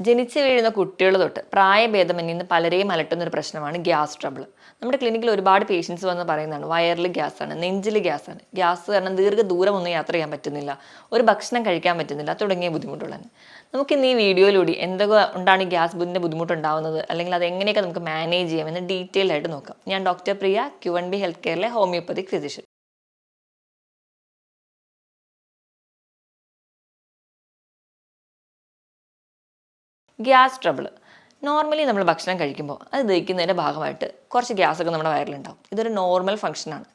ജനിച്ചു വീഴുന്ന കുട്ടികൾ തൊട്ട് പ്രായഭേദമന്യേ നിന്ന് പലരെയും അലട്ടുന്ന ഒരു പ്രശ്നമാണ് ഗ്യാസ് ട്രബിൾ നമ്മുടെ ക്ലിനിക്കിൽ ഒരുപാട് പേഷ്യൻസ് വന്ന് പറയുന്നതാണ് വയറിൽ ഗ്യാസാണ് നെഞ്ചിൽ ഗ്യാസാണ്. ഗ്യാസ് കാരണം ദീർഘദൂരം ഒന്നും യാത്ര ചെയ്യാൻ പറ്റുന്നില്ല ഒരു ഭക്ഷണം കഴിക്കാൻ പറ്റുന്നില്ല തുടങ്ങിയ ബുദ്ധിമുട്ടുള്ളത് നമുക്ക് ഇന്ന് ഈ വീഡിയോയിലൂടെ എന്തൊക്കെ ഉണ്ടാണ് ഈ ഗ്യാസ് ബുദ്ധിന്റെ ബുദ്ധിമുട്ടുണ്ടാവുന്നത് അല്ലെങ്കിൽ അത് എങ്ങനെയൊക്കെ നമുക്ക് മാനേജ് ചെയ്യാം എന്ന് ഡീറ്റെയിൽ ആയിട്ട് നോക്കാം. ഞാൻ doctor Priya Q N B health കെയറിലെ homoeopathic physician. Gas trouble normally നമ്മൾ ഭക്ഷണം കഴിക്കുമ്പോൾ അത് ദഹിക്കുന്നതിന്റെ ഭാഗമായിട്ട് കുറച്ച് ഗ്യാസൊക്കെ നമ്മുടെ വയറിലുണ്ടാവും. ഇതൊരു നോർമൽ ഫംഗ്ഷനാണ്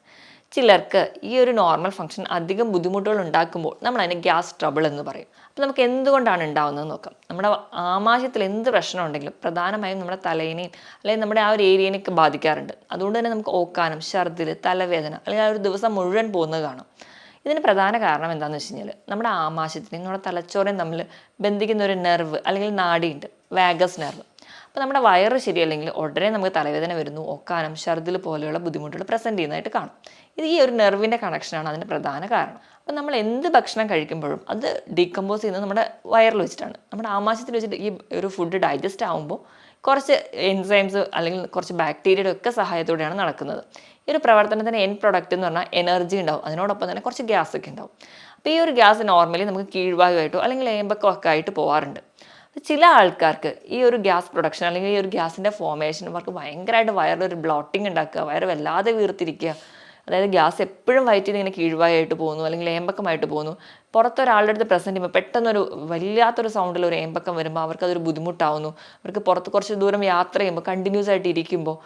ചിലർക്ക് ഈ ഒരു നോർമൽ ഫംഗ്ഷൻ അധികം ബുദ്ധിമുട്ടുകൾ ഉണ്ടാക്കുമ്പോൾ നമ്മൾ അതിന് ഗ്യാസ് ട്രബിൾ എന്ന് പറയും. അപ്പോൾ നമുക്ക് എന്തുകൊണ്ടാണ് ഉണ്ടാകുന്നത് നോക്കാം. നമ്മുടെ ആമാശയത്തിൽ എന്ത് പ്രശ്നം ഉണ്ടെങ്കിലും പ്രധാനമായും നമ്മുടെ തലേനെയും അല്ലെങ്കിൽ നമ്മുടെ ആ ഒരു ഏരിയനെയൊക്കെ ബാധിക്കാറുണ്ട്. അതുകൊണ്ട് തന്നെ നമുക്ക് ഓക്കാനം ഛർദിൽ തലവേദന അല്ലെങ്കിൽ ആ ഒരു ദിവസം മുഴുവൻ പോകുന്നത് കാണാം. ഇതിന് പ്രധാന കാരണം എന്താണെന്ന് വെച്ച് കഴിഞ്ഞാൽ നമ്മുടെ ആമാശയത്തിനെയും നമ്മുടെ തലച്ചോറയും തമ്മിൽ ബന്ധിക്കുന്ന ഒരു നെർവ് അല്ലെങ്കിൽ നാടിയുണ്ട് വാഗസ് നെർവ് അപ്പോൾ നമ്മുടെ വയറ് ശരിയല്ലെങ്കിൽ ഉടനെ നമുക്ക് തലവേദന വരുന്നു ഒക്കാനം ഛർദിൽ പോലെയുള്ള ബുദ്ധിമുട്ടുകൾ പ്രസന്റ് ചെയ്യുന്നതായിട്ട് കാണും. ഇത് ഈ ഒരു നെർവിന്റെ കണക്ഷനാണ് അതിന്റെ പ്രധാന കാരണം. അപ്പോൾ നമ്മൾ എന്ത് ഭക്ഷണം കഴിക്കുമ്പോഴും അത് ഡീകമ്പോസ് ചെയ്യുന്നത് നമ്മുടെ വയറിൽ വെച്ചിട്ടാണ്. നമ്മുടെ ആമാശയത്തിൽ വെച്ചിട്ട് ഈ ഒരു ഫുഡ് ഡൈജസ്റ്റ് ആകുമ്പോൾ കുറച്ച് എൻസൈംസ് അല്ലെങ്കിൽ കുറച്ച് ബാക്ടീരിയയുടെ ഒക്കെ സഹായത്തോടെയാണ് നടക്കുന്നത്. ഈ ഒരു പ്രവർത്തനത്തിന് എൻ പ്രൊഡക്റ്റ് എന്ന് പറഞ്ഞാൽ എനർജി ഉണ്ടാവും. അതിനോടൊപ്പം തന്നെ കുറച്ച് ഗ്യാസ് ഒക്കെ ഉണ്ടാവും. അപ്പോൾ ഈ ഒരു ഗ്യാസ് നോർമലി നമുക്ക് കീഴ്ഭാഗമായിട്ടോ അല്ലെങ്കിൽ ഏമ്പക്കോ ഒക്കെ ആയിട്ട് പോകാറുണ്ട് ചില ആൾക്കാർക്ക് ഈ ഒരു ഗ്യാസ് പ്രൊഡക്ഷൻ അല്ലെങ്കിൽ ഈ ഒരു ഗ്യാസിന്റെ ഫോമേഷൻ അവർക്ക് ഭയങ്കരമായിട്ട് വയറിലൊരു ബ്ലോട്ടിങ് ഉണ്ടാക്കുക വയറ് വല്ലാതെ വീർത്തിരിക്കുക അതായത് ഗ്യാസ് എപ്പോഴും വയറ്റിൽ ഇങ്ങനെ കീഴ്വായിട്ട് പോകുന്നു അല്ലെങ്കിൽ ഏമ്പക്കമായിട്ട് പോകുന്നു. പുറത്തൊരാളുടെ അടുത്ത് പ്രസന്റ് ചെയ്യുമ്പോൾ പെട്ടെന്നൊരു വല്ലാത്തൊരു സൗണ്ടിൽ ഒരു ഏമ്പക്കം വരുമ്പോൾ അവർക്ക് അതൊരു ബുദ്ധിമുട്ടാവുന്നു. അവർക്ക് പുറത്ത് കുറച്ച് ദൂരം യാത്ര ചെയ്യുമ്പോൾ കണ്ടിന്യൂസ് ആയിട്ട് ഇരിക്കുമ്പോൾ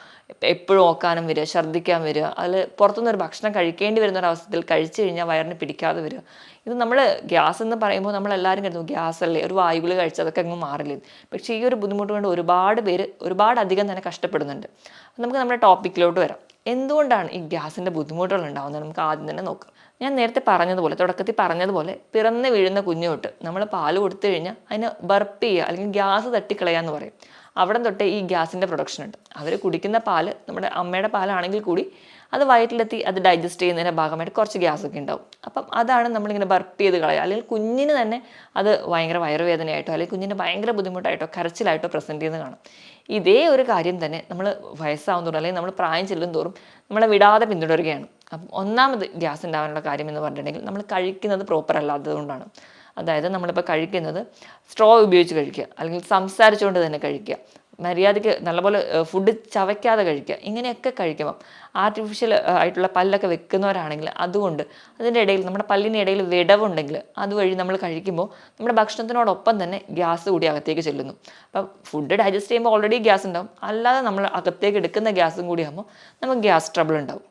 എപ്പോഴും ഓക്കാനും വരിക ഛർദ്ദിക്കാൻ വരിക. അതിൽ പുറത്തുനിന്ന് ഒരു ഭക്ഷണം കഴിക്കേണ്ടി വരുന്ന ഒരു അവസരത്തിൽ കഴിച്ചു കഴിഞ്ഞാൽ വയറിന് പിടിക്കാതെ വരിക. ഇത് നമ്മൾ ഗ്യാസ് എന്ന് പറയുമ്പോൾ നമ്മൾ എല്ലാവരും കരുതുന്നു ഗ്യാസ് അല്ലേ ഒരു വായുകൾ കഴിച്ച് അതൊക്കെ അങ്ങ് മാറില്ലേ. പക്ഷേ ഈ ഒരു ബുദ്ധിമുട്ട് കൊണ്ട് ഒരുപാട് പേര് ഒരുപാട് അധികം തന്നെ കഷ്ടപ്പെടുന്നുണ്ട്. നമുക്ക് നമ്മുടെ ടോപ്പിക്കിലോട്ട് വരാം. എന്തുകൊണ്ടാണ് ഈ ഗ്യാസിന്റെ ബുദ്ധിമുട്ടുകൾ ഉണ്ടാകുന്നത് നമുക്ക് ആദ്യം തന്നെ നോക്കാം. ഞാൻ നേരത്തെ പറഞ്ഞതുപോലെ തുടക്കത്തിൽ പറഞ്ഞതുപോലെ പിറന്ന് വീഴുന്ന കുഞ്ഞു തൊട്ട് നമ്മൾ പാൽ കൊടുത്തു കഴിഞ്ഞാൽ അതിന് ബർപ്പ് ചെയ്യുക അല്ലെങ്കിൽ ഗ്യാസ് തട്ടിക്കളയാന്ന് പറയും. അവിടെ തൊട്ടേ ഈ ഗ്യാസിന്റെ പ്രൊഡക്ഷൻ ഉണ്ട്. അവർ കുടിക്കുന്ന പാൽ നമ്മുടെ അമ്മയുടെ പാലാണെങ്കിൽ കൂടി അത് വയറ്റിലെത്തി അത് ഡൈജസ്റ്റ് ചെയ്യുന്നതിന്റെ ഭാഗമായിട്ട് കുറച്ച് ഗ്യാസ് ഒക്കെ ഉണ്ടാവും. അപ്പം അതാണ് നമ്മളിങ്ങനെ ബർപ്പ് ചെയ്ത് കളയുക. അല്ലെങ്കിൽ കുഞ്ഞിന് തന്നെ അത് ഭയങ്കര വയറുവേദനയായിട്ടോ അല്ലെങ്കിൽ കുഞ്ഞിന് ഭയങ്കര ബുദ്ധിമുട്ടായിട്ടോ കരച്ചിലായിട്ടോ പ്രസന്റ് ചെയ്യുന്നത് കാണും. ഇതേ ഒരു കാര്യം തന്നെ നമ്മൾ വയസ്സാവും തോറും അല്ലെങ്കിൽ നമ്മൾ പ്രായം ചെല്ലും തോറും നമ്മളെ വിടാതെ പിന്തുടരുകയാണ്. അപ്പം ഒന്നാമത് ഗ്യാസ് ഉണ്ടാകാനുള്ള കാര്യം എന്ന് പറഞ്ഞിട്ടുണ്ടെങ്കിൽ നമ്മൾ കഴിക്കുന്നത് പ്രോപ്പർ അല്ലാത്തതുകൊണ്ടാണ്. അതായത് നമ്മളിപ്പോൾ കഴിക്കുന്നത് സ്ട്രോ ഉപയോഗിച്ച് കഴിക്കുക. അല്ലെങ്കിൽ സംസാരിച്ചുകൊണ്ട് തന്നെ കഴിക്കുക. മര്യാദയ്ക്ക് നല്ലപോലെ ഫുഡ് ചവയ്ക്കാതെ കഴിക്കുക. ഇങ്ങനെയൊക്കെ കഴിക്കുമ്പം ആർട്ടിഫിഷ്യൽ ആയിട്ടുള്ള പല്ലൊക്കെ വെക്കുന്നവരാണെങ്കിൽ അതുകൊണ്ട് അതിന്റെ ഇടയിൽ നമ്മുടെ പല്ലിന്റെ ഇടയിൽ വിടവുണ്ടെങ്കിൽ അതുവഴി നമ്മൾ കഴിക്കുമ്പോൾ നമ്മുടെ ഭക്ഷണത്തിനോടൊപ്പം തന്നെ ഗ്യാസ് കൂടി അകത്തേക്ക് ചെല്ലുന്നു. അപ്പം ഫുഡ് ഡൈജസ്റ്റ് ചെയ്യുമ്പോൾ ഓൾറെഡി ഗ്യാസ് ഉണ്ടാവും. അല്ലാതെ നമ്മൾ അകത്തേക്ക് എടുക്കുന്ന ഗ്യാസും കൂടി ആകുമ്പോൾ നമുക്ക് ഗ്യാസ് ട്രബിൾ ഉണ്ടാവും.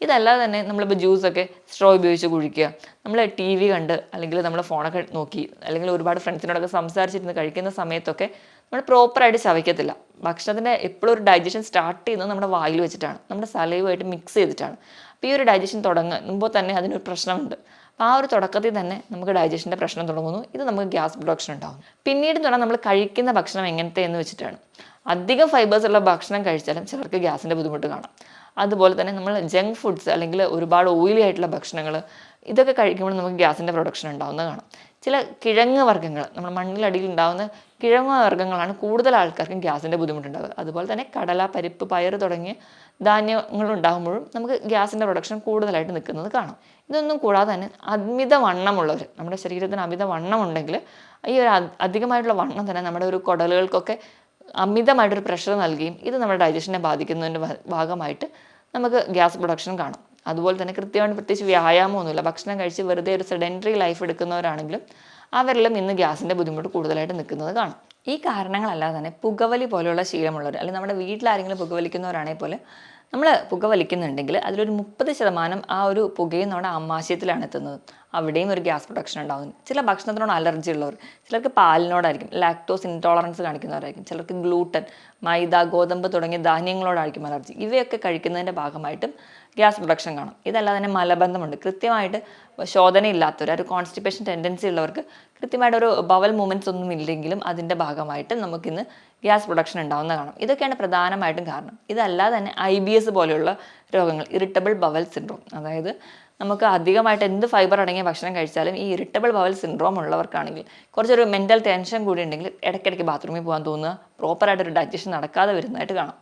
ഇതല്ലാതെ തന്നെ നമ്മളിപ്പോൾ ജ്യൂസൊക്കെ സ്ട്രോ ഉപയോഗിച്ച് കുഴിക്കുക. നമ്മൾ ടി വി കണ്ട് അല്ലെങ്കിൽ നമ്മൾ ഫോണൊക്കെ നോക്കി അല്ലെങ്കിൽ ഒരുപാട് ഫ്രണ്ട്സിനോടൊക്കെ സംസാരിച്ചിരുന്ന് കഴിക്കുന്ന സമയത്തൊക്കെ നമ്മൾ പ്രോപ്പറായിട്ട് ചവയ്ക്കത്തില്ല ഭക്ഷണത്തിന്റെ എപ്പോഴും ഒരു ഡൈജഷൻ സ്റ്റാർട്ട് ചെയ്യുന്നത് നമ്മുടെ വായിൽ വെച്ചിട്ടാണ്. നമ്മുടെ സലൈവായിട്ട് മിക്സ് ചെയ്തിട്ടാണ്. അപ്പോൾ ഈ ഒരു ഡൈജഷൻ തുടങ്ങുമ്പോൾ തന്നെ അതിനൊരു പ്രശ്നമുണ്ട്. ആ ഒരു തുടക്കത്തിൽ തന്നെ നമുക്ക് ഡൈജഷന്റെ പ്രശ്നം തുടങ്ങുന്നു. ഇത് നമുക്ക് ഗ്യാസ് പ്രൊഡക്ഷൻ ഉണ്ടാകും പിന്നീട് തുടങ്ങാൻ നമ്മൾ കഴിക്കുന്ന ഭക്ഷണം എങ്ങനത്തെ എന്ന് വെച്ചിട്ടാണ്. അധികം ഫൈബേഴ്സ് ഉള്ള ഭക്ഷണം കഴിച്ചാലും ചിലർക്ക് ഗ്യാസിന്റെ ബുദ്ധിമുട്ട് കാണാം. അതുപോലെ തന്നെ നമ്മൾ ജങ്ക് ഫുഡ്സ് അല്ലെങ്കിൽ ഒരുപാട് ഓയിലി ആയിട്ടുള്ള ഭക്ഷണങ്ങൾ ഇതൊക്കെ കഴിക്കുമ്പോൾ നമുക്ക് ഗ്യാസിന്റെ പ്രൊഡക്ഷൻ ഉണ്ടാവുന്നത് കാണാം. ചില കിഴങ്ങ് വർഗങ്ങൾ നമ്മൾ മണ്ണിലടിയിൽ ഉണ്ടാകുന്ന കിഴങ്ങ് വർഗങ്ങളാണ് കൂടുതൽ ആൾക്കാർക്കും ഗ്യാസിന്റെ ബുദ്ധിമുട്ടുണ്ടാവുക. അതുപോലെ തന്നെ കടല പരിപ്പ് പയർ തുടങ്ങിയ ധാന്യങ്ങൾ ഉണ്ടാകുമ്പോഴും നമുക്ക് ഗ്യാസിന്റെ പ്രൊഡക്ഷൻ കൂടുതലായിട്ട് നിൽക്കുന്നത് കാണാം. ഇതൊന്നും കൂടാതെ തന്നെ അമിത വണ്ണമുള്ളവർ നമ്മുടെ ശരീരത്തിന് അമിത വണ്ണമുണ്ടെങ്കിൽ ഈ ഒരു അധികമായിട്ടുള്ള വണ്ണം തന്നെ നമ്മുടെ ഒരു കുടലുകൾക്കൊക്കെ അമിതമായിട്ടൊരു പ്രഷർ നൽകുകയും ഇത് നമ്മുടെ ഡൈജഷനെ ബാധിക്കുന്നതിന്റെ ഭാഗമായിട്ട് നമുക്ക് ഗ്യാസ് പ്രൊഡക്ഷൻ കാണും. അതുപോലെ തന്നെ കൃത്യമായിട്ട് പ്രത്യേകിച്ച് വ്യായാമമൊന്നുമില്ല ഭക്ഷണം കഴിച്ച് വെറുതെ ഒരു സെഡന്ററി ലൈഫ് എടുക്കുന്നവരാണെങ്കിലും അവരിലും ഇന്ന് ഗ്യാസിന്റെ ബുദ്ധിമുട്ട് കൂടുതലായിട്ട് നിൽക്കുന്നത് കാണും. ഈ കാരണങ്ങളല്ലാതെ തന്നെ പുകവലി പോലെയുള്ള ശീലമുള്ളവർ അല്ലെങ്കിൽ നമ്മുടെ വീട്ടിലാരെങ്കിലും പുകവലിക്കുന്നവരാണെങ്കിൽ പോലെ നമ്മൾ പുക വലിക്കുന്നുണ്ടെങ്കിൽ അതിലൊരു മുപ്പത് ശതമാനം ആ ഒരു പുകയും നമ്മുടെ ആമാശയത്തിലാണ് എത്തുന്നത്. അവിടെയും ഒരു ഗ്യാസ് പ്രൊഡക്ഷൻ ഉണ്ടാകുന്നു ചില ഭക്ഷണത്തിനോട് അലർജി ഉള്ളവർ ചിലർക്ക് പാലിനോടായിരിക്കും ലാക്ടോസ് ഇൻടോളറൻസ് കാണിക്കുന്നവരായിരിക്കും ചിലർക്ക് ഗ്ലൂട്ടൻ മൈദ ഗോതമ്പ് തുടങ്ങിയ ധാന്യങ്ങളോടായിരിക്കും അലർജി. ഇവയൊക്കെ കഴിക്കുന്നതിന്റെ ഭാഗമായിട്ടും ഗ്യാസ് പ്രൊഡക്ഷൻ കാണും. ഇതല്ലാതെ തന്നെ മലബന്ധമുണ്ട്. കൃത്യമായിട്ട് ശോധനയില്ലാത്തവർ ഒരു കോൺസ്റ്റിപ്പേഷൻ ടെൻഡൻസി ഉള്ളവർക്ക് കൃത്യമായിട്ട് ഒരു ബവൽ മൂവ്മെന്റ്സ് ഒന്നും ഇല്ലെങ്കിലും അതിന്റെ ഭാഗമായിട്ട് നമുക്കിന്ന് ഗ്യാസ് പ്രൊഡക്ഷൻ ഉണ്ടാവുന്ന കാണാം. ഇതൊക്കെയാണ് പ്രധാനമായിട്ടും കാരണം. ഇതല്ലാതെ തന്നെ ഐ ബി എസ് പോലെയുള്ള രോഗങ്ങൾ ഇറിറ്റബിൾ ബവൽ സിൻഡ്രോം അതായത് നമുക്ക് അധികമായിട്ട് എന്ത് ഫൈബർ അടങ്ങിയ ഭക്ഷണം കഴിച്ചാലും ഈ ഇറിറ്റബിൾ ബവൽ സിൻഡ്രോം ഉള്ളവർക്കാണെങ്കിൽ കുറച്ചൊരു മെന്റൽ ടെൻഷൻ കൂടി ഉണ്ടെങ്കിൽ ഇടയ്ക്കിടയ്ക്ക് ബാത്റൂമിൽ പോകാൻ തോന്നുക പ്രോപ്പറായിട്ടൊരു ഡൈജഷൻ നടക്കാതെ വരുന്നതായിട്ട് കാണാം.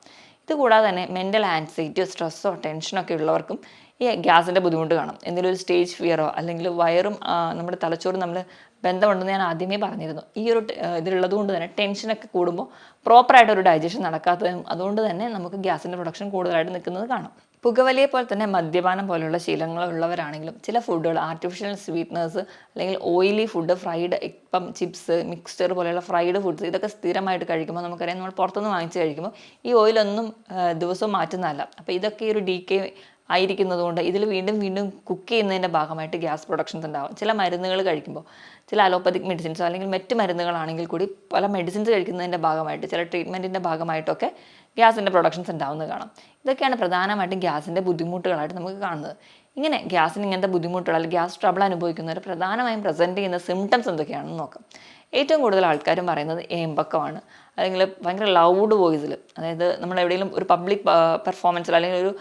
ഇത് കൂടാതെ തന്നെ മെന്റൽ ആൻസൈറ്റിയോ സ്ട്രെസ്സോ ടെൻഷനോ ഒക്കെ ഉള്ളവർക്കും ഈ ഗ്യാസിന്റെ ബുദ്ധിമുട്ട് കാണും. എന്തെങ്കിലും ഒരു സ്റ്റേജ് ഫിയറോ അല്ലെങ്കിൽ വയറും നമ്മുടെ തലച്ചോറും നമ്മൾ ബന്ധമുണ്ടെന്ന് ഞാൻ ആദ്യമേ പറഞ്ഞിരുന്നു. ഈ ഒരു ഇതിലുള്ളത് കൊണ്ട് തന്നെ ടെൻഷനൊക്കെ കൂടുമ്പോൾ പ്രോപ്പറായിട്ട് ഒരു ഡൈജഷൻ നടക്കാത്തതും അതുകൊണ്ട് തന്നെ നമുക്ക് ഗ്യാസിന്റെ പ്രൊഡക്ഷൻ കൂടുതലായിട്ട് നിൽക്കുന്നത് കാണാം. പുകവലിയെ പോലെ തന്നെ മദ്യപാനം പോലെയുള്ള ശീലങ്ങളുള്ളവരാണെങ്കിലും ചില ഫുഡുകൾ ആർട്ടിഫിഷ്യൽ സ്വീറ്റ്നേഴ്സ് അല്ലെങ്കിൽ ഓയിലി ഫുഡ് ഫ്രൈഡ് ഇപ്പം ചിപ്സ് മിക്സ്ചർ പോലെയുള്ള ഫ്രൈഡ് ഫുഡ്സ് ഇതൊക്കെ സ്ഥിരമായിട്ട് കഴിക്കുമ്പോൾ നമുക്കറിയാം നമ്മൾ പുറത്തുനിന്ന് വാങ്ങിച്ച് കഴിക്കുമ്പോൾ ഈ ഓയിലൊന്നും ദിവസവും മാറ്റുന്നതല്ല. അപ്പോൾ ഇതൊക്കെ ഈ ഒരു ഡി കെ ആയിരിക്കുന്നതുകൊണ്ട് ഇതിൽ വീണ്ടും വീണ്ടും കുക്ക് ചെയ്യുന്നതിന്റെ ഭാഗമായിട്ട് ഗ്യാസ് പ്രൊഡക്ഷൻസ് ഉണ്ടാകും ചില മരുന്നുകൾ കഴിക്കുമ്പോൾ ചില അലോപ്പതിക് മെഡിസിൻസോ അല്ലെങ്കിൽ മറ്റ് മരുന്നുകളാണെങ്കിൽ കൂടി പല മെഡിസിൻസ് കഴിക്കുന്നതിന്റെ ഭാഗമായിട്ട് ചില ട്രീറ്റ്മെന്റിന്റെ ഭാഗമായിട്ടൊക്കെ ഗ്യാസിന്റെ പ്രൊഡക്ഷൻസ് ഉണ്ടാവുന്നത് കാണാം. ഇതൊക്കെയാണ് പ്രധാനമായിട്ടും ഗ്യാസിന്റെ ബുദ്ധിമുട്ടുകളായിട്ട് നമുക്ക് കാണുന്നത്. ഇങ്ങനെ ഗ്യാസിന് ഇങ്ങനത്തെ ബുദ്ധിമുട്ടുകൾ അല്ലെങ്കിൽ ഗ്യാസ് ട്രബിൾ അനുഭവിക്കുന്നവർ പ്രധാനമായും പ്രസന്റ് ചെയ്യുന്ന സിംറ്റംസ് എന്തൊക്കെയാണെന്ന് നോക്കാം. ഏറ്റവും കൂടുതൽ ആൾക്കാരും പറയുന്നത് ഏമ്പക്കമാണ്. അല്ലെങ്കിൽ ഭയങ്കര ലൗഡ് വോയിസിൽ അതായത് നമ്മൾ എവിടെയെങ്കിലും ഒരു പബ്ലിക് പെർഫോമൻസിൽ അല്ലെങ്കിൽ ഒരു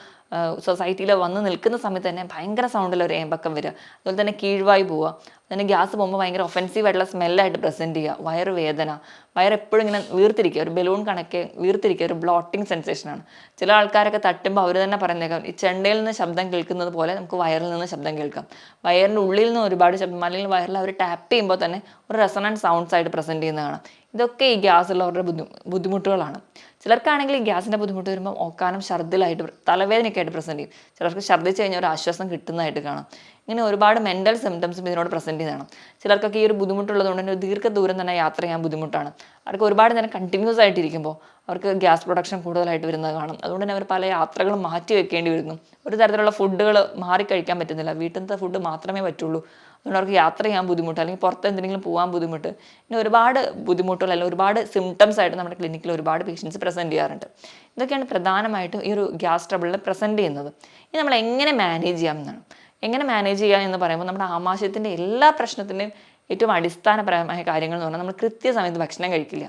സൊസൈറ്റിയിൽ വന്ന് നിൽക്കുന്ന സമയത്ത് തന്നെ ഭയങ്കര സൗണ്ടിൽ ഒരു ഏമ്പക്കം വരിക. അതുപോലെ തന്നെ കീഴ്വായി പോവുക. അതിന് ഗ്യാസ് പോകുമ്പോൾ ഭയങ്കര ഒഫൻസീവ് ആയിട്ടുള്ള സ്മെല്ലായിട്ട് പ്രസന്റ് ചെയ്യുക. വയറ് വേദന. വയർ എപ്പോഴും ഇങ്ങനെ വീർത്തിരിക്കുക. ഒരു ബലൂൺ കണക്കെ വീർത്തിരിക്കുക. ഒരു ബ്ലോട്ടിങ് സെൻസേഷനാണ് ചില ആൾക്കാരൊക്കെ തട്ടുമ്പോൾ അവർ തന്നെ പറയുന്നേക്കാം ഈ ചെണ്ടയിൽ നിന്ന് ശബ്ദം കേൾക്കുന്നത് പോലെ നമുക്ക് വയറിൽ നിന്ന് ശബ്ദം കേൾക്കാം. വയറിന്റെ ഉള്ളിൽ നിന്ന് ഒരുപാട് ശബ്ദം അല്ലെങ്കിൽ വയറിൽ അവർ ടാപ്പ് ചെയ്യുമ്പോൾ തന്നെ ഒരു റെസണന്റ് സൗണ്ട്സ് ആയിട്ട് പ്രസന്റ് ചെയ്യുന്നതാണ്. ഇതൊക്കെ ഈ ഗ്യാസ് ഉള്ളവരുടെ ബുദ്ധി ബുദ്ധിമുട്ടുകളാണ്. ചിലർക്കാണെങ്കിൽ ഗ്യാസിന്റെ ബുദ്ധിമുട്ട് വരുമ്പോൾ ഓക്കാനും ഛർദ്ദിലായിട്ട് തലവേദനയൊക്കെ ആയിട്ട് പ്രസന്റ് ചെയ്യും. ചിലർക്ക് ഛർദ്ദിച്ച് കഴിഞ്ഞാൽ ഒരു ആശ്വാസം കിട്ടുന്നതായിട്ട് കാണാം. ഇങ്ങനെ ഒരുപാട് മെന്റൽ സിംറ്റംസും ഇതിനോട് പ്രസന്റ് ചെയ്യുന്നതാണ്. ചിലർക്കൊക്കെ ഈ ഒരു ബുദ്ധിമുട്ടുള്ളത് കൊണ്ട് തന്നെ ദീർഘദൂരം തന്നെ യാത്ര ചെയ്യാൻ ബുദ്ധിമുട്ടാണ്. അവർക്ക് ഒരുപാട് നേരം കണ്ടിന്യൂസ് ആയിട്ടിരിക്കുമ്പോൾ അവർക്ക് ഗ്യാസ് പ്രൊഡക്ഷൻ കൂടുതലായിട്ട് വരുന്നത് കാണും. അതുകൊണ്ട് തന്നെ അവർ പല യാത്രകളും മാറ്റി വെക്കേണ്ടി വരുന്നു. ഒരു തരത്തിലുള്ള ഫുഡുകൾ മാറി കഴിക്കാൻ പറ്റുന്നില്ല. വീട്ടിലത്തെ ഫുഡ് മാത്രമേ പറ്റുള്ളൂ. അതുകൊണ്ട് അവർക്ക് യാത്ര ചെയ്യാൻ ബുദ്ധിമുട്ട് അല്ലെങ്കിൽ പുറത്ത് എന്തെങ്കിലും പോകാൻ ബുദ്ധിമുട്ട് പിന്നെ ഒരുപാട് ബുദ്ധിമുട്ടുകൾ അല്ലെങ്കിൽ ഒരുപാട് സിംറ്റംസ് ആയിട്ട് നമ്മുടെ ക്ലിനിക്കിൽ ഒരുപാട് പേഷ്യൻസ് പ്രസന്റ് ചെയ്യാറുണ്ട്. ഇതൊക്കെയാണ് പ്രധാനമായിട്ടും ഈ ഒരു ഗ്യാസ് ട്രബിളിൽ പ്രസന്റ് ചെയ്യുന്നത്. ഇനി നമ്മൾ എങ്ങനെ മാനേജ് ചെയ്യാം എന്നാണ്. എങ്ങനെ മാനേജ് ചെയ്യാം എന്ന് പറയുമ്പോൾ നമ്മുടെ ആമാശയത്തിന്റെ എല്ലാ പ്രശ്നത്തിന്റെയും ഏറ്റവും അടിസ്ഥാനപരമായ കാര്യങ്ങൾ എന്ന് പറഞ്ഞാൽ നമ്മൾ കൃത്യസമയത്ത് ഭക്ഷണം കഴിക്കില്ല.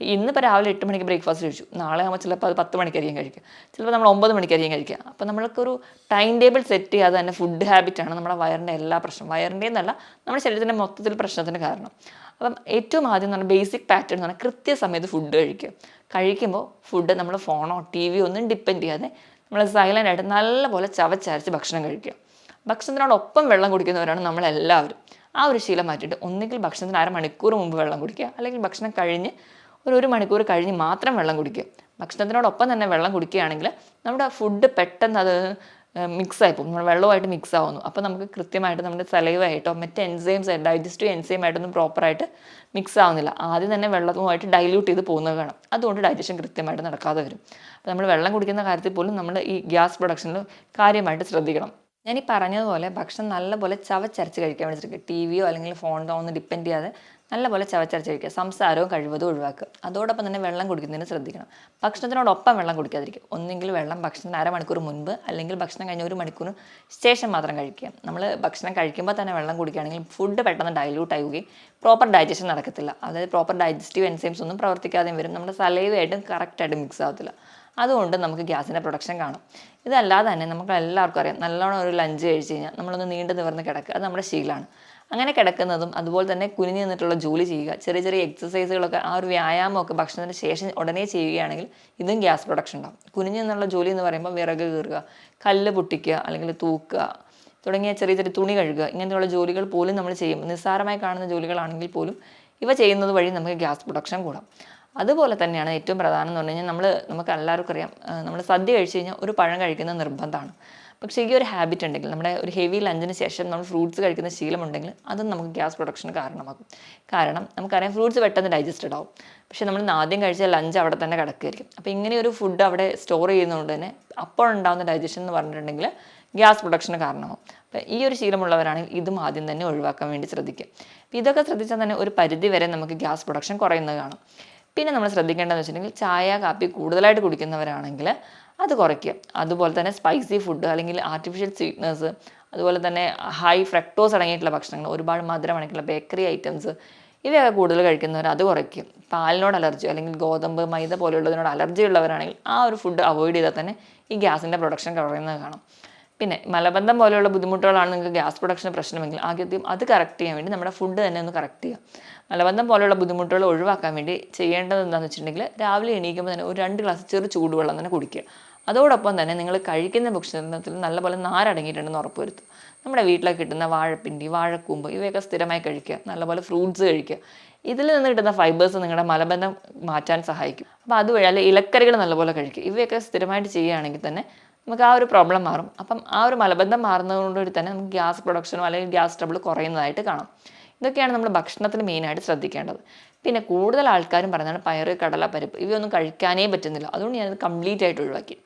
ഇപ്പോൾ രാവിലെ എട്ട് മണിക്ക് ബ്രേക്ക്ഫാസ്റ്റ് കഴിച്ചു. നാളെ ആകുമ്പോൾ ചിലപ്പോൾ അത് പത്ത് മണിക്കായിരിക്കും കഴിക്കുക ചിലപ്പോൾ നമ്മൾ ഒമ്പത് മണിക്കായിരിക്കും കഴിക്കുക. അപ്പോൾ നമ്മൾക്കൊരു ടൈം ടേബിൾ സെറ്റ് ചെയ്യാതെ തന്നെ ഫുഡ് ഹാബിറ്റാണ് നമ്മുടെ വയറിന്റെ എല്ലാ പ്രശ്നം വയറിന്റെ എന്നല്ല നമ്മുടെ ശരീരത്തിന്റെ മൊത്തത്തിൽ പ്രശ്നത്തിന് കാരണം. അപ്പം ഏറ്റവും ആദ്യം എന്ന് പറഞ്ഞാൽ ബേസിക് പാറ്റേൺ എന്ന് പറഞ്ഞാൽ കൃത്യസമയത്ത് ഫുഡ് കഴിക്കുക. കഴിക്കുമ്പോൾ ഫുഡ് നമ്മൾ ഫോണോ ടി വിയോ ഒന്നും ഡിപ്പെൻഡ് ചെയ്യാതെ നമ്മൾ സൈലന്റ് ആയിട്ട് നല്ലപോലെ ചവച്ചരച്ച് ഭക്ഷണം കഴിക്കുക. ഭക്ഷണത്തിനോടൊപ്പം വെള്ളം കുടിക്കുന്നവരാണ് നമ്മളെല്ലാവരും. ആ ഒരു ശീലം മാറ്റിയിട്ട് ഒന്നുകിൽ ഭക്ഷണത്തിന് അരമണിക്കൂർ മുമ്പ് വെള്ളം കുടിക്കുക. അല്ലെങ്കിൽ ഭക്ഷണം കഴിഞ്ഞ് ഒരു ഒരു മണിക്കൂർ കഴിഞ്ഞ് മാത്രം വെള്ളം കുടിക്കുക. ഭക്ഷണത്തിനോടൊപ്പം തന്നെ വെള്ളം കുടിക്കുകയാണെങ്കിൽ നമ്മുടെ ഫുഡ് പെട്ടെന്ന് അത് മിക്സ് ആയി പോകും. നമ്മൾ വെള്ളമായിട്ട് മിക്സ് ആവുന്നു. അപ്പോൾ നമുക്ക് കൃത്യമായിട്ട് നമ്മുടെ സലൈവായിട്ടോ മറ്റ് എൻസൈംസ് ഡൈജസ്റ്റീവ് എൻസൈം ആയിട്ടൊന്നും പ്രോപ്പറായിട്ട് മിക്സ് ആവുന്നില്ല. ആദ്യം തന്നെ വെള്ളവുമായിട്ട് ഡൈല്യൂട്ട് ചെയ്ത് പോകുന്നത് കാണാം. അതുകൊണ്ട് ഡൈജഷൻ കൃത്യമായിട്ട് നടക്കാതെ വരും. അപ്പോൾ നമ്മൾ വെള്ളം കുടിക്കുന്ന കാര്യത്തിൽ പോലും നമ്മൾ ഈ ഗ്യാസ് പ്രൊഡക്ഷനിൽ കാര്യമായിട്ട് ശ്രദ്ധിക്കണം. ഞാൻ ഈ പറഞ്ഞതുപോലെ ഭക്ഷണം നല്ലപോലെ ചവച്ചരച്ച് കഴിക്കാൻ വേണ്ടി ശ്രമിക്കുക ടി വിയോ അല്ലെങ്കിൽ ഫോണിലോ ഒന്നും ഡിപ്പെൻഡ് ചെയ്യാതെ നല്ലപോലെ ചവച്ചരച്ച് കഴിക്കുക. സംസാരവും കഴിവതും ഒഴിവാക്കുക. അതോടൊപ്പം തന്നെ വെള്ളം കുടിക്കുന്നതിന് ശ്രദ്ധിക്കണം. ഭക്ഷണത്തിനോടൊപ്പം വെള്ളം കുടിക്കാതിരിക്കുക. ഒന്നെങ്കിൽ വെള്ളം ഭക്ഷണത്തിന് അരമണിക്കൂർ മുൻപ് അല്ലെങ്കിൽ ഭക്ഷണം കഴിഞ്ഞ ഒരു മണിക്കൂർ ശേഷം മാത്രം കഴിക്കുക. നമ്മൾ ഭക്ഷണം കഴിക്കുമ്പോൾ തന്നെ വെള്ളം കുടിക്കുകയാണെങ്കിൽ ഫുഡ് പെട്ടെന്ന് ഡൈല്യൂട്ട് ആവുകയും പ്രോപ്പർ ഡൈജഷൻ നടക്കത്തില്ല. അതായത് പ്രോപ്പർ ഡൈജസ്റ്റീവ് എൻസൈംസ് ഒന്നും പ്രവർത്തിക്കാതെയും വരും. നമ്മുടെ സലൈവായിട്ടും കറക്റ്റായിട്ട് മിക്സ് ആവത്തില്ല. അതുകൊണ്ട് നമുക്ക് ഗ്യാസിന്റെ പ്രൊഡക്ഷൻ കാണും. ഇതല്ലാതെ തന്നെ നമുക്ക് എല്ലാവർക്കും അറിയാം നല്ലോണം ഒരു ലഞ്ച് കഴിച്ച് കഴിഞ്ഞാൽ നമ്മളൊന്ന് നീണ്ടു നിവർന്ന് കിടക്കുക. അത് നമ്മുടെ ശീലമാണ്. അങ്ങനെ കിടക്കുന്നതും അതുപോലെ തന്നെ കുനിഞ്ഞു നിന്നിട്ടുള്ള ജോലി ചെയ്യുക ചെറിയ ചെറിയ എക്സസൈസുകളൊക്കെ ആ ഒരു വ്യായാമമൊക്കെ ഭക്ഷണത്തിന് ശേഷം ഉടനെ ചെയ്യുകയാണെങ്കിൽ ഇതും ഗ്യാസ് പ്രൊഡക്ഷൻ ഉണ്ടാകും കുനിഞ്ഞു നിന്നുള്ള ജോലി എന്ന് പറയുമ്പോൾ വിറക് കീറുക കല്ല് പൊട്ടിക്കുക അല്ലെങ്കിൽ തൂക്കുക തുടങ്ങിയ ചെറിയ ചെറിയ തുണി കഴുകുക ഇങ്ങനെയുള്ള ജോലികൾ പോലും നമ്മൾ ചെയ്യും. നിസ്സാരമായി കാണുന്ന ജോലികളാണെങ്കിൽ പോലും ഇവ ചെയ്യുന്നത് വഴി നമുക്ക് ഗ്യാസ് പ്രൊഡക്ഷൻ കൂടാം. അതുപോലെ തന്നെയാണ് ഏറ്റവും പ്രധാനം എന്ന് പറഞ്ഞു കഴിഞ്ഞാൽ നമ്മൾ നമുക്ക് എല്ലാവർക്കും അറിയാം നമ്മൾ സദ്യ കഴിച്ച് കഴിഞ്ഞാൽ ഒരു പഴം കഴിക്കുന്ന നിർബന്ധമാണ്. പക്ഷേ ഈ ഒരു ഹാബിറ്റ് ഉണ്ടെങ്കിൽ നമ്മുടെ ഒരു ഹെവി ലഞ്ചിന് ശേഷം നമ്മൾ ഫ്രൂട്ട്സ് കഴിക്കുന്ന ശീലമുണ്ടെങ്കിൽ അതും നമുക്ക് ഗ്യാസ് പ്രൊഡക്ഷന് കാരണമാകും. കാരണം നമുക്കറിയാം ഫ്രൂട്ട്സ് പെട്ടെന്ന് ഡൈജസ്റ്റഡ് ആവും പക്ഷേ നമ്മൾ ആദ്യം കഴിച്ച ലഞ്ച് അവിടെ തന്നെ കിടക്കുകയായിരിക്കും അപ്പോൾ ഇങ്ങനെ ഒരു ഫുഡ് അവിടെ സ്റ്റോർ ചെയ്യുന്നതുകൊണ്ട് തന്നെ അപ്പോൾ ഉണ്ടാകുന്ന ഡൈജഷൻ എന്ന് പറഞ്ഞിട്ടുണ്ടെങ്കിൽ ഗ്യാസ് പ്രൊഡക്ഷന് കാരണമാവും അപ്പോൾ ഈ ഒരു ശീലമുള്ളവരാണെങ്കിൽ ഇതും ആദ്യം തന്നെ ഒഴിവാക്കാൻ വേണ്ടി ശ്രദ്ധിക്കുക. അപ്പോൾ ഇതൊക്കെ ശ്രദ്ധിച്ചാൽ തന്നെ ഒരു പരിധി വരെ നമുക്ക് ഗ്യാസ് പ്രൊഡക്ഷൻ കുറയുന്നത് കാണും. പിന്നെ നമ്മൾ ശ്രദ്ധിക്കേണ്ടതെന്ന് വെച്ചിട്ടുണ്ടെങ്കിൽ ചായ കാപ്പി കൂടുതലായിട്ട് കുടിക്കുന്നവരാണെങ്കിൽ അത് കുറയ്ക്കുക. അതുപോലെ തന്നെ സ്പൈസി ഫുഡ് അല്ലെങ്കിൽ ആർട്ടിഫിഷ്യൽ സ്വീറ്റ്നസ് അതുപോലെ തന്നെ ഹൈ ഫ്രക്ടോസ് അടങ്ങിയിട്ടുള്ള ഭക്ഷണങ്ങൾ ഒരുപാട് മധുരം അടങ്ങിയിട്ടുള്ള ബേക്കറി ഐറ്റംസ് ഇവയൊക്കെ കൂടുതൽ കഴിക്കുന്നവർ അത് കുറയ്ക്കും. പാലിനോട് അലർജി അല്ലെങ്കിൽ ഗോതമ്പ് മൈദ പോലെയുള്ളതിനോട് അലർജി ഉള്ളവരാണെങ്കിൽ ആ ഒരു ഫുഡ് അവോയ്ഡ് ചെയ്താൽ തന്നെ ഈ ഗ്യാസിന്റെ പ്രൊഡക്ഷൻ കുറയുന്നത് കാണാം. പിന്നെ മലബന്ധം പോലെയുള്ള ബുദ്ധിമുട്ടുകളാണ് നിങ്ങൾക്ക് ഗ്യാസ് പ്രൊഡക്ഷൻ പ്രശ്നമെങ്കിൽ ആദ്യം അത് കറക്റ്റ് ചെയ്യാൻ വേണ്ടി നമ്മുടെ ഫുഡ് തന്നെ ഒന്ന് കറക്റ്റ് ചെയ്യുക. മലബന്ധം പോലെയുള്ള ബുദ്ധിമുട്ടുകൾ ഒഴിവാക്കാൻ വേണ്ടി ചെയ്യേണ്ടത് എന്താണെന്ന് വെച്ചിട്ടുണ്ടെങ്കിൽ രാവിലെ എണീക്കുമ്പോൾ തന്നെ ഒരു രണ്ട് ഗ്ലാസ് ചെറു ചൂടുവെള്ളം തന്നെ കുടിക്കുക. അതോടൊപ്പം തന്നെ നിങ്ങൾ കഴിക്കുന്ന ഭക്ഷണത്തിൽ നല്ലപോലെ നാരടങ്ങിയിട്ടുണ്ടെന്ന് ഉറപ്പുവരുത്തും നമ്മുടെ വീട്ടിലൊക്കെ കിട്ടുന്ന വാഴപ്പിണ്ടി വാഴക്കൂമ്പ് ഇവയൊക്കെ സ്ഥിരമായി കഴിക്കുക. നല്ലപോലെ ഫ്രൂട്ട്സ് കഴിക്കുക. ഇതിൽ നിന്ന് കിട്ടുന്ന ഫൈബേഴ്സ് നിങ്ങളുടെ മലബന്ധം മാറ്റാൻ സഹായിക്കും. അപ്പോൾ അതുവഴി അല്ലെ ഇലക്കറികൾ നല്ലപോലെ കഴിക്കുക. ഇവയൊക്കെ സ്ഥിരമായിട്ട് ചെയ്യുകയാണെങ്കിൽ തന്നെ നമുക്ക് ആ ഒരു പ്രോബ്ലം മാറും. അപ്പം ആ ഒരു മലബന്ധം മാറുന്നതുകൊണ്ടുകൂടി തന്നെ നമുക്ക് ഗ്യാസ് പ്രൊഡക്ഷനും അല്ലെങ്കിൽ ഗ്യാസ് ട്രബിൾ കുറയുന്നതായിട്ട് കാണാം. ഇതൊക്കെയാണ് നമ്മൾ ഭക്ഷണത്തിൽ മെയിനായിട്ട് ശ്രദ്ധിക്കേണ്ടത്. പിന്നെ കൂടുതൽ ആൾക്കാരും പറയുന്നതാണ് പയറ് കടല പരിപ്പ് ഇവയൊന്നും കഴിക്കാനേ പറ്റുന്നില്ല. അതുകൊണ്ട് ഞാനത് കംപ്ലീറ്റ് ആയിട്ട് ഒഴിവാക്കി.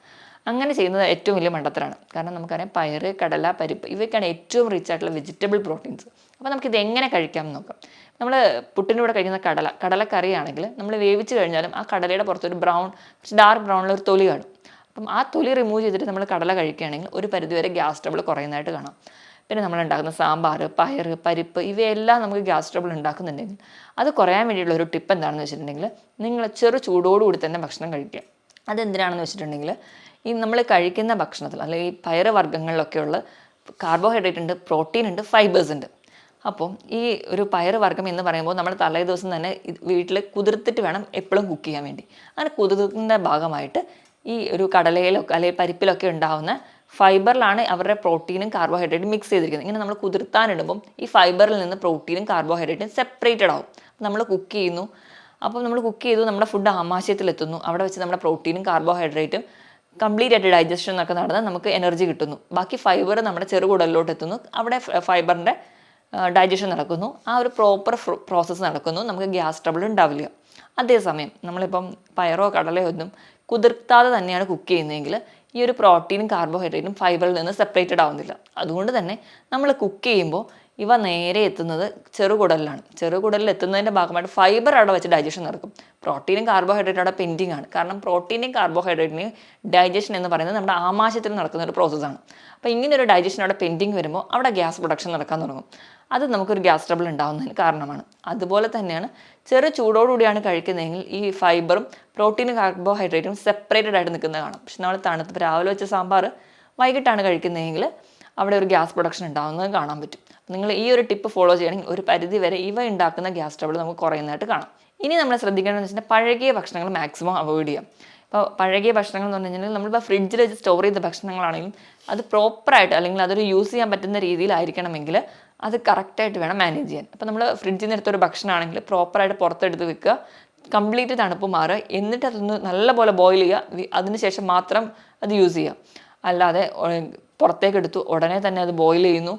അങ്ങനെ ചെയ്യുന്നത് ഏറ്റവും വലിയ മണ്ടത്തരാണ്. കാരണം നമുക്കറിയാം പയറ് കടല പരിപ്പ് ഇവയ്ക്കാണ് ഏറ്റവും റിച്ച് ആയിട്ടുള്ള വെജിറ്റബിൾ പ്രോട്ടീൻസ് അപ്പോൾ നമുക്കിത് എങ്ങനെ കഴിക്കാം എന്ന് നോക്കാം. നമ്മൾ പുട്ടിന്റെ കൂടെ കഴിക്കുന്ന കടല കടലക്കറിയാണെങ്കിൽ നമ്മൾ വേവിച്ച് കഴിഞ്ഞാലും ആ കടലയുടെ പുറത്തൊരു ബ്രൗൺ ഡാർക്ക് ബ്രൗണിലൊരു തൊലി കാണും. അപ്പം ആ തൊലി റിമൂവ് ചെയ്തിട്ട് നമ്മൾ കടല കഴിക്കുകയാണെങ്കിൽ ഒരു പരിധിവരെ ഗ്യാസ് ട്രബിൾ കുറയുന്നതായിട്ട് കാണാം. പിന്നെ നമ്മൾ ഉണ്ടാക്കുന്ന സാമ്പാർ പയർ പരിപ്പ് ഇവയെല്ലാം നമുക്ക് ഗ്യാസ് ട്രബിൾ ഉണ്ടാക്കുന്നുണ്ടെങ്കിൽ അത് കുറയാൻ വേണ്ടിയുള്ള ഒരു ടിപ്പ് എന്താണെന്ന് വെച്ചിട്ടുണ്ടെങ്കിൽ നിങ്ങൾ ചെറു ചൂടോടുകൂടി തന്നെ ഭക്ഷണം കഴിക്കുക. അതെന്തിനാണെന്ന് വെച്ചിട്ടുണ്ടെങ്കിൽ ഈ നമ്മൾ കഴിക്കുന്ന ഭക്ഷണത്തിൽ അല്ലെങ്കിൽ ഈ പയർ വർഗങ്ങളിലൊക്കെയുള്ള കാർബോഹൈഡ്രേറ്റ് ഉണ്ട് പ്രോട്ടീൻ ഉണ്ട് ഫൈബേഴ്സ് ഉണ്ട്. അപ്പോൾ ഈ ഒരു പയർ വർഗം എന്ന് പറയുമ്പോൾ നമ്മൾ തലേ ദിവസം തന്നെ വീട്ടിൽ കുതിർത്തിട്ട് വേണം എപ്പോഴും കുക്ക് ചെയ്യാൻ വേണ്ടി. അങ്ങനെ കുതിർത്തിന്റെ ഭാഗമായിട്ട് ഈ ഒരു കടലയിലൊക്കെ അല്ലെങ്കിൽ പരിപ്പിലൊക്കെ ഉണ്ടാവുന്ന ഫൈബറിലാണ് അവരുടെ പ്രോട്ടീനും കാർബോഹൈഡ്രേറ്റും മിക്സ് ചെയ്തിരിക്കുന്നത്. ഇങ്ങനെ നമ്മൾ കുതിർത്താനിടുമ്പം ഈ ഫൈബറിൽ നിന്ന് പ്രോട്ടീനും കാർബോഹൈഡ്രേറ്റും സെപ്പറേറ്റഡ് ആവും. നമ്മൾ കുക്ക് ചെയ്യുന്നു. അപ്പോൾ നമ്മൾ കുക്ക് ചെയ്തു നമ്മുടെ ഫുഡ് ആമാശയത്തിലെത്തുന്നു. അവിടെ വെച്ച് നമ്മുടെ പ്രോട്ടീനും കാർബോഹൈഡ്രേറ്റും കംപ്ലീറ്റ് ആയിട്ട് ഡൈജഷൻ ഒക്കെ നടന്ന് നമുക്ക് എനർജി കിട്ടുന്നു. ബാക്കി ഫൈബർ നമ്മുടെ ചെറുകുടലിലോട്ട് എത്തുന്നു. അവിടെ ഫൈബറിന്റെ ഡൈജഷൻ നടക്കുന്നു. ആ ഒരു പ്രോപ്പർ പ്രോസസ്സ് നടക്കുന്നു. നമുക്ക് ഗ്യാസ് ട്രബിൾ ഉണ്ടാവില്ല. അതേസമയം നമ്മളിപ്പം പയറോ കടലയോ ഒന്നും കുതിർത്താതെ തന്നെയാണ് കുക്ക് ചെയ്യുന്നതെങ്കിൽ ഈ ഒരു പ്രോട്ടീനും കാർബോഹൈഡ്രേറ്റും ഫൈബറിൽ നിന്ന് സെപ്പറേറ്റഡ് ആവുന്നില്ല. അതുകൊണ്ട് തന്നെ നമ്മൾ കുക്ക് ചെയ്യുമ്പോൾ ഇവ നേരെ എത്തുന്നത് ചെറുകുടലിലാണ്. ചെറുകുടലിൽ എത്തുന്നതിന്റെ ഭാഗമായിട്ട് ഫൈബർ അവിടെ വെച്ച് ഡൈജഷൻ നടക്കും. പ്രോട്ടീനും കാർബോഹൈഡ്രേറ്റും അവിടെ പെൻഡിങ് ആണ്. കാരണം പ്രോട്ടീനും കാർബോഹൈഡ്രേറ്റിനെയും ഡൈജഷൻ എന്ന് പറയുന്നത് നമ്മുടെ ആമാശയത്തിൽ നടക്കുന്ന ഒരു പ്രോസസ്സാണ് അപ്പോൾ ഇങ്ങനെ ഒരു ഡൈജഷൻ അവിടെ പെൻഡിങ് വരുമ്പോൾ അവിടെ ഗ്യാസ് പ്രൊഡക്ഷൻ നടക്കാൻ തുടങ്ങും. അത് നമുക്കൊരു ഗ്യാസ് ട്രബിൾ ഉണ്ടാകുന്നതിന് കാരണമാണ്. അതുപോലെ തന്നെയാണ് ചെറു ചൂടോടുകൂടിയാണ് കഴിക്കുന്നതെങ്കിൽ ഈ ഫൈബറും പ്രോട്ടീനും കാർബോഹൈഡ്രേറ്റും സെപ്പറേറ്റഡ് ആയിട്ട് നിൽക്കുന്നത് കാണാം. പക്ഷെ നമ്മൾ തണുത്ത് രാവിലെ വെച്ച സാമ്പാർ വൈകിട്ടാണ് കഴിക്കുന്നതെങ്കിൽ അവിടെ ഒരു ഗ്യാസ് പ്രൊഡക്ഷൻ ഉണ്ടാകുന്നത് കാണാൻ പറ്റും. നിങ്ങൾ ഈ ഒരു ടിപ്പ് ഫോളോ ചെയ്യണമെങ്കിൽ ഒരു പരിധി വരെ ഇവ ഉണ്ടാക്കുന്ന ഗ്യാസ് ട്രബിൾ നമുക്ക് കുറയുന്നതായിട്ട് കാണാം. ഇനി നമ്മൾ ശ്രദ്ധിക്കേണ്ടതെന്ന് വെച്ചിട്ടുണ്ടെങ്കിൽ പഴകിയ ഭക്ഷണങ്ങൾ മാക്സിമം അവോയ്ഡ് ചെയ്യാം. ഇപ്പോൾ പഴകിയ ഭക്ഷണങ്ങൾ എന്ന് പറഞ്ഞു കഴിഞ്ഞാൽ നമ്മളിപ്പോൾ ഫ്രിഡ്ജിൽ വെച്ച് സ്റ്റോർ ചെയ്ത ഭക്ഷണങ്ങളാണെങ്കിലും അത് പ്രോപ്പറായിട്ട് അല്ലെങ്കിൽ അതൊരു യൂസ് ചെയ്യാൻ പറ്റുന്ന രീതിയിലായിരിക്കണമെങ്കിൽ അത് കറക്റ്റായിട്ട് വേണം മാനേജ് ചെയ്യാൻ. അപ്പോൾ നമ്മൾ ഫ്രിഡ്ജിൽ നിന്ന് എടുത്തൊരു ഭക്ഷണമാണെങ്കിൽ പ്രോപ്പറായിട്ട് പുറത്തെടുത്ത് വെക്കുക കംപ്ലീറ്റ് തണുപ്പ് മാറുക എന്നിട്ട് അതൊന്ന് നല്ലപോലെ ബോയിൽ ചെയ്യുക അതിനുശേഷം മാത്രം അത് യൂസ് ചെയ്യുക. അല്ലാതെ പുറത്തേക്ക് എടുത്തു ഉടനെ തന്നെ അത് ബോയിൽ ചെയ്യുന്നു.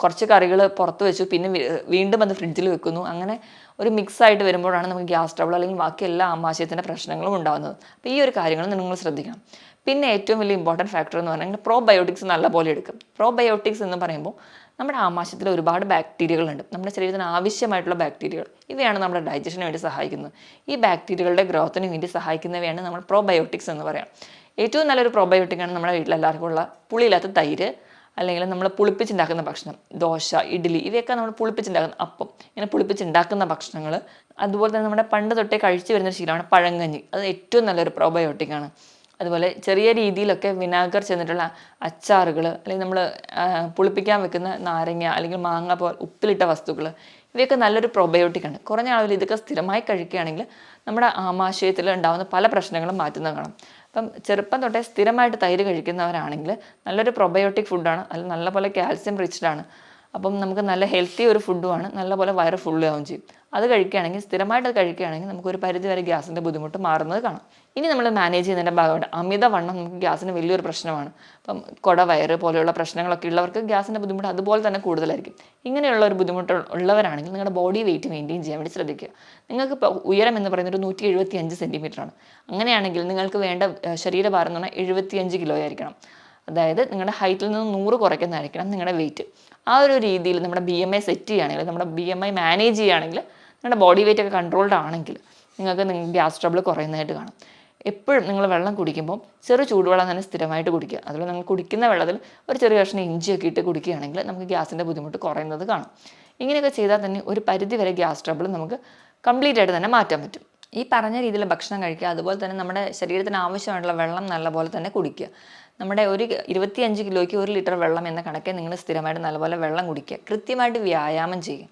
കുറച്ച് കറികൾ പുറത്ത് വെച്ചു. പിന്നെ വീണ്ടും അത് ഫ്രിഡ്ജിൽ വെക്കുന്നു. അങ്ങനെ ഒരു മിക്സ് ആയിട്ട് വരുമ്പോഴാണ് നമുക്ക് ഗ്യാസ് ട്രബിൾ അല്ലെങ്കിൽ ബാക്കി എല്ലാ ആമാശയത്തിന്റെ പ്രശ്നങ്ങളും ഉണ്ടാകുന്നത്. അപ്പോൾ ഈ ഒരു കാര്യങ്ങൾ നിങ്ങൾ ശ്രദ്ധിക്കണം. പിന്നെ ഏറ്റവും വലിയ ഇമ്പോർട്ടന്റ് ഫാക്ടർ എന്ന് പറഞ്ഞാൽ പ്രോബയോട്ടിക്സ് നല്ലപോലെ എടുക്കും. പ്രോബയോട്ടിക്സ് എന്ന് പറയുമ്പോൾ നമ്മുടെ ആമാശയത്തിൽ ഒരുപാട് ബാക്ടീരിയകളുണ്ട് നമ്മുടെ ശരീരത്തിന് ആവശ്യമായിട്ടുള്ള ബാക്ടീരിയകൾ ഇവയാണ് നമ്മുടെ ഡൈജഷന് വേണ്ടി സഹായിക്കുന്നത്. ഈ ബാക്ടീരിയകളുടെ ഗ്രോത്തിന് വേണ്ടി സഹായിക്കുന്നവയാണ് നമ്മൾ പ്രോബയോട്ടിക്സ് എന്ന് പറയാം. ഏറ്റവും നല്ലൊരു പ്രോബയോട്ടിക്കാണ് നമ്മുടെ വീട്ടിൽ എല്ലാവർക്കും ഉള്ള പുളിയില്ലാത്ത തൈര് അല്ലെങ്കിൽ നമ്മൾ പുളിപ്പിച്ചുണ്ടാക്കുന്ന ഭക്ഷണം ദോശ ഇഡ്ഡലി ഇവയൊക്കെ നമ്മൾ പുളിപ്പിച്ചുണ്ടാക്കുന്ന അപ്പം ഇങ്ങനെ പുളിപ്പിച്ചുണ്ടാക്കുന്ന ഭക്ഷണങ്ങൾ. അതുപോലെ തന്നെ നമ്മുടെ പണ്ട് തൊട്ടേ കഴിച്ചു വരുന്ന ശീലമാണ് പഴങ്കഞ്ഞി. അത് ഏറ്റവും നല്ലൊരു പ്രോബയോട്ടിക്കാണ് അതുപോലെ ചെറിയ രീതിയിലൊക്കെ വിനാഗർ ചെന്നിട്ടുള്ള അച്ചാറുകൾ അല്ലെങ്കിൽ നമ്മൾ പുളിപ്പിക്കാൻ വെക്കുന്ന നാരങ്ങ അല്ലെങ്കിൽ മാങ്ങ പോലെ ഉപ്പിലിട്ട വസ്തുക്കൾ ഇവയൊക്കെ നല്ലൊരു പ്രൊബയോട്ടിക്കാണ് കുറഞ്ഞ അളവിൽ ഇതൊക്കെ സ്ഥിരമായി കഴിക്കുകയാണെങ്കിൽ നമ്മുടെ ആമാശയത്തിൽ ഉണ്ടാകുന്ന പല പ്രശ്നങ്ങളും മാറ്റുന്ന കാണാം അപ്പം ചെറുപ്പം തൊട്ടേ സ്ഥിരമായിട്ട് തൈര് കഴിക്കുന്നവരാണെങ്കിൽ നല്ലൊരു പ്രൊബയോട്ടിക് ഫുഡാണ് അത് നല്ലപോലെ കാൽസ്യം റിച്ച്ഡാണ് അപ്പം നമുക്ക് നല്ല ഹെൽത്തി ഒരു ഫുഡുമാണ് നല്ലപോലെ വയറ് ഫുള്ളാവും ചെയ്യും. അത് കഴിക്കുകയാണെങ്കിൽ സ്ഥിരമായിട്ട് കഴിക്കുകയാണെങ്കിൽ നമുക്കൊരു പരിധി വരെ ഗ്യാസിന്റെ ബുദ്ധിമുട്ട് മാറുന്നത് കാണാം. ഇനി നമ്മൾ മാനേജ് ചെയ്യുന്നതിന്റെ ഭാഗമായിട്ട് അമിതവണ്ണം നമുക്ക് ഗ്യാസിന് വലിയൊരു പ്രശ്നമാണ്. ഇപ്പം കുട വയറ് പോലെയുള്ള പ്രശ്നങ്ങളൊക്കെ ഉള്ളവർക്ക് ഗ്യാസിന്റെ ബുദ്ധിമുട്ട് അതുപോലെ തന്നെ കൂടുതലായിരിക്കും. ഇങ്ങനെയുള്ള ഒരു ബുദ്ധിമുട്ട് ഉള്ളവരാണെങ്കിൽ നിങ്ങളുടെ ബോഡി വെയിറ്റ് മെയിന്റെയിൻ ചെയ്യാൻ വേണ്ടി ശ്രദ്ധിക്കുക. നിങ്ങൾക്ക് ഇപ്പോൾ ഉയരം എന്ന് പറയുന്നത് ഒരു നൂറ്റി എഴുപത്തി അഞ്ച് സെന്റിമീറ്റർ ആണ്. അങ്ങനെയാണെങ്കിൽ നിങ്ങൾക്ക് വേണ്ട ശരീരഭാരം എന്ന് പറഞ്ഞാൽ എഴുപത്തിയഞ്ച് കിലോ ആയിരിക്കണം. അതായത് നിങ്ങളുടെ ഹൈറ്റിൽ നിന്ന് നൂറ് കുറയ്ക്കുന്നതായിരിക്കണം നിങ്ങളുടെ വെയിറ്റ് ആ ഒരു രീതിയിൽ നമ്മുടെ ബി എം ഐ സെറ്റ് ചെയ്യുകയാണെങ്കിൽ നമ്മുടെ ബി എം ഐ മാനേജ് ചെയ്യുകയാണെങ്കിൽ നിങ്ങളുടെ ബോഡി വെയിറ്റ് ഒക്കെ കൺട്രോൾഡ് ആണെങ്കിൽ നിങ്ങൾക്ക് നിങ്ങൾക്ക് ഗ്യാസ് ട്രബിൾ കുറയുന്നതായിട്ട് കാണാം. എപ്പോഴും നിങ്ങൾ വെള്ളം കുടിക്കുമ്പോൾ ചെറു ചൂടുവെള്ളം തന്നെ സ്ഥിരമായിട്ട് കുടിക്കുക. അതുപോലെ നിങ്ങൾ കുടിക്കുന്ന വെള്ളത്തിൽ ഒരു ചെറിയ കഷ്ണം ഇഞ്ചിയൊക്കെ ഇട്ട് കുടിക്കുകയാണെങ്കിൽ നമുക്ക് ഗ്യാസിന്റെ ബുദ്ധിമുട്ട് കുറയുന്നത് കാണും. ഇങ്ങനെയൊക്കെ ചെയ്താൽ തന്നെ ഒരു പരിധി വരെ ഗ്യാസ് ട്രബിൾ നമുക്ക് കംപ്ലീറ്റ് ആയിട്ട് തന്നെ മാറ്റാൻ പറ്റും. ഈ പറഞ്ഞ രീതിയിൽ ഭക്ഷണം കഴിക്കുക അതുപോലെ തന്നെ നമ്മുടെ ശരീരത്തിന് ആവശ്യമായിട്ടുള്ള വെള്ളം നല്ലപോലെ തന്നെ കുടിക്കുക. നമ്മുടെ ഒരു ഇരുപത്തിയഞ്ച് കിലോയ്ക്ക് ഒരു ലിറ്റർ വെള്ളം എന്ന കണക്കെ നിങ്ങൾ സ്ഥിരമായിട്ട് നല്ലപോലെ വെള്ളം കുടിക്കുക. കൃത്യമായിട്ട് വ്യായാമം ചെയ്യുക.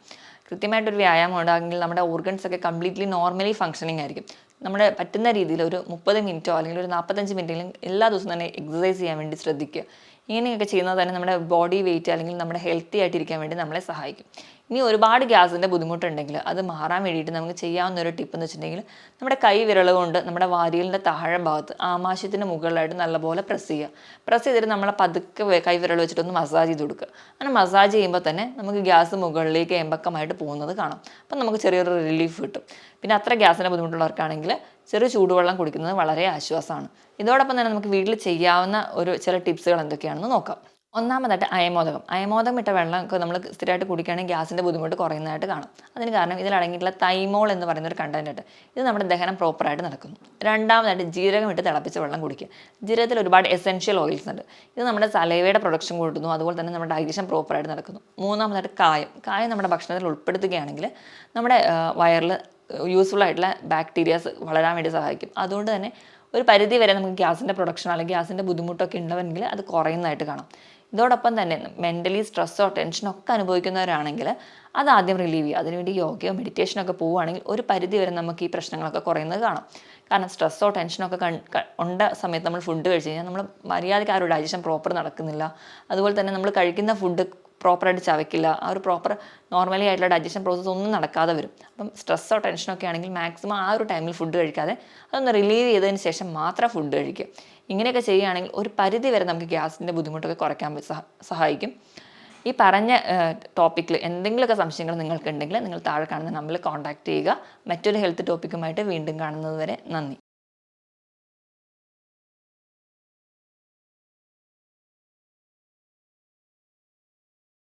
കൃത്യമായിട്ടൊരു വ്യായാമം ഉണ്ടാകുമെങ്കിൽ നമ്മുടെ ഓർഗൻസ് ഒക്കെ കംപ്ലീറ്റ്ലി നോർമലി ഫങ്ഷനിങ് ആയിരിക്കും. നമ്മുടെ പറ്റുന്ന രീതിയിൽ ഒരു മുപ്പത് മിനിറ്റോ അല്ലെങ്കിൽ ഒരു നാൽപ്പത്തഞ്ച് മിനിറ്റെങ്കിലും എല്ലാ ദിവസവും തന്നെ എക്സസൈസ് ചെയ്യാൻ വേണ്ടി ശ്രദ്ധിക്കുക. ഇങ്ങനെയൊക്കെ ചെയ്യുന്നത് തന്നെ നമ്മുടെ ബോഡി വെയിറ്റ് അല്ലെങ്കിൽ നമ്മുടെ ഹെൽത്തി ആയിട്ടിരിക്കാൻ വേണ്ടി നമ്മളെ സഹായിക്കും. ഇനി ഒരുപാട് ഗ്യാസിന്റെ ബുദ്ധിമുട്ടുണ്ടെങ്കിൽ അത് മാറാൻ വേണ്ടിയിട്ട് നമുക്ക് ചെയ്യാവുന്ന ഒരു ടിപ്പ് എന്ന് വെച്ചിട്ടുണ്ടെങ്കിൽ നമ്മുടെ കൈ വിരൽ കൊണ്ട് നമ്മുടെ വാരിയലിന്റെ താഴെ ഭാഗത്ത് ആമാശയത്തിന് മുകളിലായിട്ട് നല്ലപോലെ പ്രസ് ചെയ്യുക. പ്രസ് ചെയ്തിട്ട് നമ്മളെ പതുക്കെ കൈ വിരൽ വെച്ചിട്ട് ഒന്ന് മസാജ് ചെയ്ത് കൊടുക്കുക. അങ്ങനെ മസാജ് ചെയ്യുമ്പോൾ തന്നെ നമുക്ക് ഗ്യാസ് മുകളിലേക്ക് എമ്പക്കമായിട്ട് പോകുന്നത് കാണാം. അപ്പം നമുക്ക് ചെറിയൊരു റിലീഫ് കിട്ടും. പിന്നെ അത്ര ഗ്യാസിന്റെ ബുദ്ധിമുട്ടുള്ളവർക്കാണെങ്കിൽ ചെറു ചൂടുവെള്ളം കുടിക്കുന്നത് വളരെ ആശ്വാസമാണ്. ഇതോടൊപ്പം തന്നെ നമുക്ക് വീട്ടിൽ ചെയ്യാവുന്ന ഒരു ചില ടിപ്സുകൾ എന്തൊക്കെയാണെന്ന് നോക്കാം. ഒന്നാമതായിട്ട് അയമോദകം. അയമോദകം ഇട്ട വെള്ളമൊക്കെ നമ്മൾ സ്ഥിരമായിട്ട് കുടിക്കുകയാണെങ്കിൽ ഗ്യാസിന്റെ ബുദ്ധിമുട്ട് കുറയുന്നതായിട്ട് കാണും. അതിന് കാരണം ഇതിൽ അടങ്ങിയിട്ടുള്ള തൈമോൾ എന്ന് പറയുന്ന ഒരു കണ്ടന്റ് ഇത് നമ്മുടെ ദഹനം പ്രോപ്പറായിട്ട് നടക്കുന്നു. രണ്ടാമതായിട്ട് ജീരകം ഇട്ട് തിളപ്പിച്ച വെള്ളം കുടിക്കുക. ജീരകത്തിൽ ഒരുപാട് എസെൻഷ്യൽ ഓയിൽസ് ഉണ്ട്. ഇത് നമ്മുടെ സലൈവയുടെ പ്രൊഡക്ഷൻ കൂട്ടുന്നു. അതുപോലെ തന്നെ നമ്മുടെ ഡൈജഷൻ പ്രോപ്പറായിട്ട് നടക്കുന്നു. മൂന്നാമതായിട്ട് കായം. കായം നമ്മുടെ ഭക്ഷണത്തിൽ ഉൾപ്പെടുത്തുകയാണെങ്കിൽ നമ്മുടെ വയറിൽ യൂസ്ഫുൾ ആയിട്ടുള്ള ബാക്ടീരിയാസ് വളരാൻ വേണ്ടി സഹായിക്കും. അതുകൊണ്ട് തന്നെ ഒരു പരിധി വരെ നമുക്ക് ഗ്യാസിന്റെ പ്രൊഡക്ഷൻ അല്ലെങ്കിൽ ഗ്യാസിന്റെ ബുദ്ധിമുട്ടൊക്കെ ഉണ്ടെങ്കിൽ അത് കുറയുന്നതായിട്ട് കാണാം. ഇതോടൊപ്പം തന്നെ മെന്റലി സ്ട്രെസ്സോ ടെൻഷനോ ഒക്കെ അനുഭവിക്കുന്നവരാണെങ്കിൽ അത് ആദ്യം റിലീവ് ചെയ്യുക. അതിനുവേണ്ടി യോഗയോ മെഡിറ്റേഷനോ ഒക്കെ പോവുകയാണെങ്കിൽ ഒരു പരിധി വരെ നമുക്ക് ഈ പ്രശ്നങ്ങളൊക്കെ കുറയുന്നത് കാണാം. കാരണം സ്ട്രെസ്സോ ടെൻഷനോ ഒക്കെ ഉണ്ട സമയത്ത് നമ്മൾ ഫുഡ് കഴിച്ച് കഴിഞ്ഞാൽ നമ്മൾ മര്യാദയ്ക്ക് ആ ഒരു ഡൈജഷൻ പ്രോപ്പർ നടക്കുന്നില്ല. അതുപോലെ തന്നെ നമ്മൾ കഴിക്കുന്ന ഫുഡ് പ്രോപ്പറായിട്ട് ചവയ്ക്കില്ല. ആ ഒരു പ്രോപ്പർ നോർമലി ആയിട്ടുള്ള ഡൈജഷൻ പ്രോസസ്സ് ഒന്നും നടക്കാതെ വരും. അപ്പം സ്ട്രെസ്സോ ടെൻഷനോ ഒക്കെ ആണെങ്കിൽ മാക്സിമം ആ ഒരു ടൈമിൽ ഫുഡ് കഴിക്കാതെ അതൊന്ന് റിലീവ് ചെയ്തതിന് ശേഷം മാത്രം ഫുഡ് കഴിക്കുക. ഇങ്ങനെയൊക്കെ ചെയ്യുകയാണെങ്കിൽ ഒരു പരിധി വരെ നമുക്ക് ഗ്യാസിന്റെ ബുദ്ധിമുട്ടൊക്കെ കുറയ്ക്കാൻ സഹായിക്കും. ഈ പറഞ്ഞ ടോപ്പിക്കിൽ എന്തെങ്കിലുമൊക്കെ സംശയങ്ങൾ നിങ്ങൾക്കുണ്ടെങ്കിൽ നിങ്ങൾ താഴെ കാണുന്ന നമ്പറിൽ കോൺടാക്റ്റ് ചെയ്യുക. മറ്റൊരു ഹെൽത്ത് ടോപ്പിക്കുമായിട്ട് വീണ്ടും കാണുന്നതുവരെ നന്ദി.